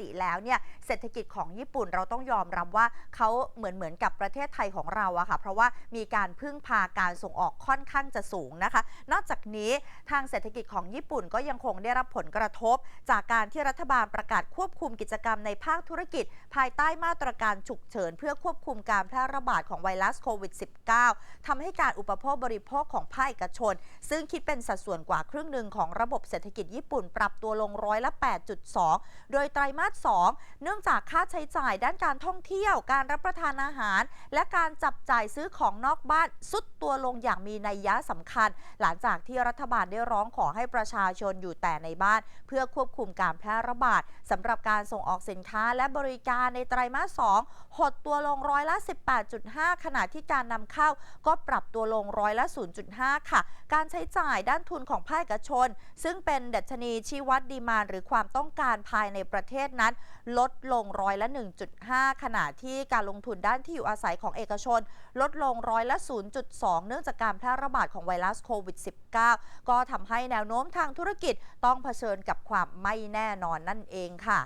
ติแล้วเนี่ยเศรษฐกิจของญี่ปุ่นเราต้องยอมรับว่าเขาเหมือนเหมือนกับประเทศไทยของเราอะค่ะ เพราะว่ามีการพึ่งพาการส่งออกค่อนข้างจะสูงนะคะ นอกจากนี้ทางเศรษฐกิจของญี่ปุ่นก็ยังคงได้รับผลกระทบ จากการที่รัฐบาลประกาศควบคุมกิจกรรมในภาคธุรกิจ ภายใต้มาตรการฉุกเฉิน เพื่อควบคุมการแพร่ระบาดของไวรัสโควิด -19 ทำให้การอุปโภคบริโภคของภาคเอกชน ซึ่งคิดเป็นสัดส่วนกว่าครึ่งหนึ่งของระบบเศรษฐกิจญี่ปุ่น ปรับตัวลงร้อยละ 8.2 โดยไตรมาส 2 เนื่องจากค่าใช้จ่ายด้านการท่องเที่ยว การรับประทานอาหาร และการจับจ่ายซื้อของนอกบ้านสุดตัวลงอย่างมีนัยยะสำคัญ หลังจากที่รัฐบาลได้ร้องขอให้ประชาชนอยู่แต่ในบ้าน เพื่อควบคุมการแพร่ระบาดสำหรับการส่งออกสินค้าและบริการในไตรมาส 2 หดตัวลงร้อยละ 18.5 ขณะที่การนำเข้าก็ปรับตัวลงร้อยละ 0.5 ค่ะ การใช้จ่ายด้านทุนของภาคเอกชน ซึ่งเป็นดัชนีชี้วัดดีมานหรือความต้องการภายในประเทศนั้น ลดลงร้อยละ 1.5 ขณะที่การลงทุนด้านที่อยู่อาศัยของเอกชน ลดลงร้อยละ 0.2 เนื่องจากการแพร่ระบาดของไวรัสโควิด -19 ก็ทำให้แนวโน้มทางธุรกิจต้องเผชิญกับความไม่แน่นอนนั่นเองค่ะ